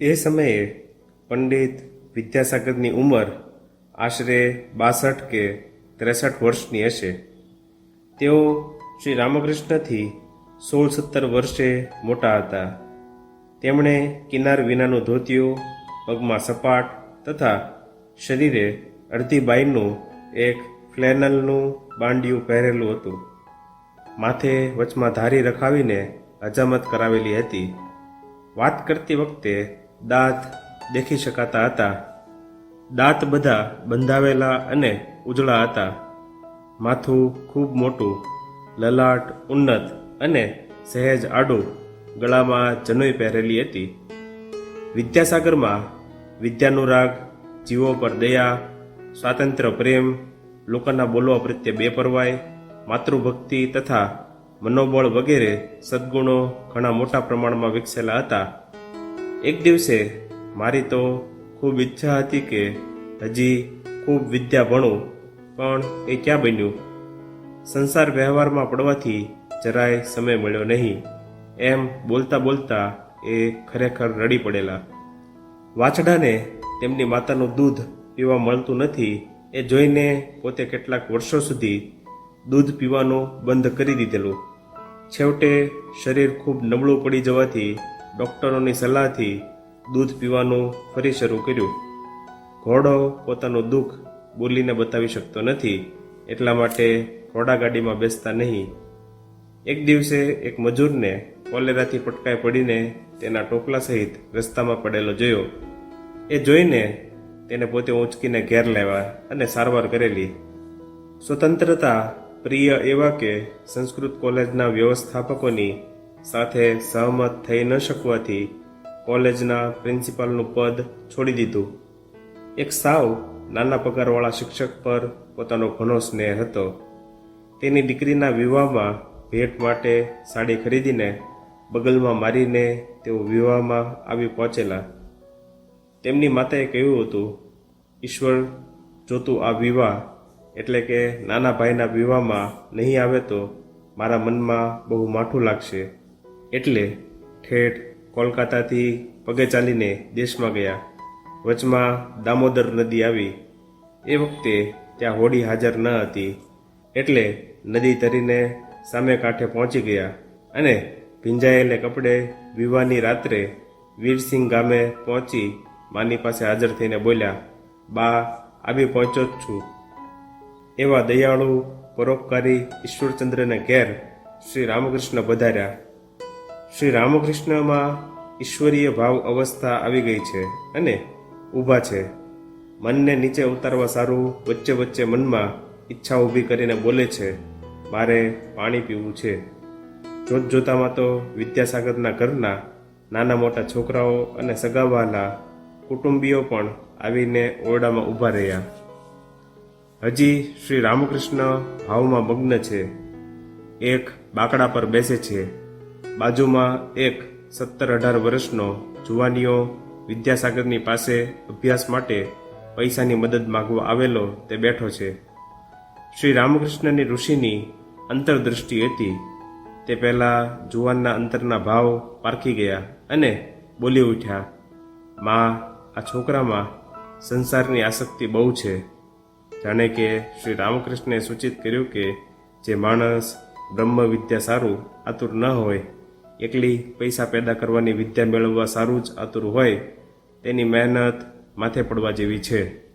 એ સમયે પંડિત વિદ્યાસાગરની ઉંમર આશરે બાસઠ કે ત્રેસઠ વર્ષની હશે. તેઓ શ્રી રામકૃષ્ણથી સોળ સત્તર વર્ષે મોટા હતા. તેમણે કિનાર વિનાનું ધોતિયું, પગમાં સપાટ તથા શરીરે અડધી બાઈનું એક ફ્લેનલનું બાંડિયું પહેરેલું હતું. માથે વચમાં ધારી રખાવીને હજામત કરાવેલી હતી. વાત કરતી વખતે દાંત દેખી શકાતા હતા. દાંત બધા બંધાવેલા અને ઉજળા હતા. માથું ખૂબ મોટું, લલાટ, ઉન્નત અને સહેજ આડું, ગળામાં જનોઈ પહેરેલી હતી. વિદ્યાસાગરમાં વિદ્યાનુરાગ, જીવો પર દયા, સ્વાતંત્ર્ય પ્રેમ, લોકોના બોલવા પ્રત્યે બેપરવાય માતૃભક્તિ તથા મનોબળ વગેરે સદ્ગુણો ઘણા મોટા પ્રમાણમાં વિકસેલા હતા. એક દિવસે મારી તો ખૂબ ઈચ્છા હતી કે હજી ખૂબ વિદ્યા ભણું, પણ એ ક્યાં બન્યું? સંસાર વ્યવહારમાં પડવાથી જરાય સમય મળ્યો નહીં. એમ બોલતા બોલતા એ ખરેખર રડી પડેલા. વાછડાને તેમની માતાનું દૂધ પીવા મળતું નથી, એ જોઈને પોતે કેટલાક વર્ષો સુધી દૂધ પીવાનું બંધ કરી દીધેલું. છેવટે શરીર ખૂબ નબળું પડી જવાથી ડૉક્ટરોની સલાહથી દૂધ પીવાનું ફરી શરૂ કર્યું. ઘોડો પોતાનું દુઃખ બોલીને બતાવી શકતો નથી, એટલા માટે ઘોડાગાડીમાં બેસતા નહીં. એક દિવસે એક મજૂરને કોલેરાથી પટકાઈ પડીને તેના ટોપલા સહિત રસ્તામાં પડેલો જોયો. એ જોઈને તેને પોતે ઊંચકીને ઘેર લેવા અને સારવાર કરેલી. સ્વતંત્રતા પ્રિય એવા કે સંસ્કૃત કોલેજના વ્યવસ્થાપકોની સાથે સહમત થઈ ન શકવાથી કોલેજના પ્રિન્સિપાલનું પદ છોડી દીધું. એક સાવ નાના પગારવાળા શિક્ષક પર પોતાનો ઘણો સ્નેહ હતો. તેની દીકરીના વિવાહમાં ભેટ માટે સાડી ખરીદીને બગલમાં મારીને તેઓ વિવાહમાં આવી પહોંચેલા. તેમની માતાએ કહ્યું હતું, ઈશ્વર જોતું આ વિવાહ, એટલે કે નાના ભાઈના વિવાહમાં નહીં આવે તો મારા મનમાં બહુ માઠું લાગશે. એટલે ઠેઠ કોલકાતાથી પગે ચાલીને દેશમાં ગયા. વચમાં દામોદર નદી આવી. એ વખતે ત્યાં હોડી હાજર ન હતી. એટલે નદી તરીને સામે કાંઠે પહોંચી ગયા અને ભીંજાયેલે કપડે વિવાહની રાત્રે વીરસિંહ ગામે પહોંચી માની પાસે હાજર થઈને બોલ્યા, બા આવી પહોંચ્યો જ છું. એવા દયાળુ પરોપકારી ઈશ્વરચંદ્રને ઘેર શ્રી રામકૃષ્ણ પધાર્યા. શ્રી રામકૃષ્ણમાં ઈશ્વરીય ભાવ અવસ્થા આવી ગઈ છે અને ઊભા છે. મનને નીચે ઉતારવા સારું વચ્ચે વચ્ચે મનમાં ઈચ્છા ઊભી કરીને બોલે છે, મારે પાણી પીવું છે. જોત જોતામાં તો વિદ્યાસાગરના ઘરના નાના મોટા છોકરાઓ અને સગાવાલા કુટુંબીઓ પણ આવીને ઓરડામાં ઊભા રહ્યા. હજી શ્રી રામકૃષ્ણ ભાવમાં મગ્ન છે. એક બાકડા પર બેસે છે. બાજુમાં એક સત્તર અઢાર વર્ષનો જુવાનીઓ વિદ્યાસાગરની પાસે અભ્યાસ માટે પૈસાની મદદ માગવા આવેલો તે બેઠો છે. શ્રી રામકૃષ્ણની ઋષિની અંતરદૃષ્ટિ હતી. તે પહેલાં જુવાનના અંતરના ભાવ પારખી ગયા અને બોલી ઉઠ્યા, માં, આ છોકરામાં સંસારની આસક્તિ બહુ છે. જાણે કે શ્રી રામકૃષ્ણે સૂચિત કર્યું કે જે માણસ બ્રહ્મ વિદ્યા સારું આતુર ન હોય એકલી પૈસા પેદા કરવાની વિદ્યા મેળવવા સારું જ આતુર હોય, તેની મહેનત માથે પડવા જેવી છે.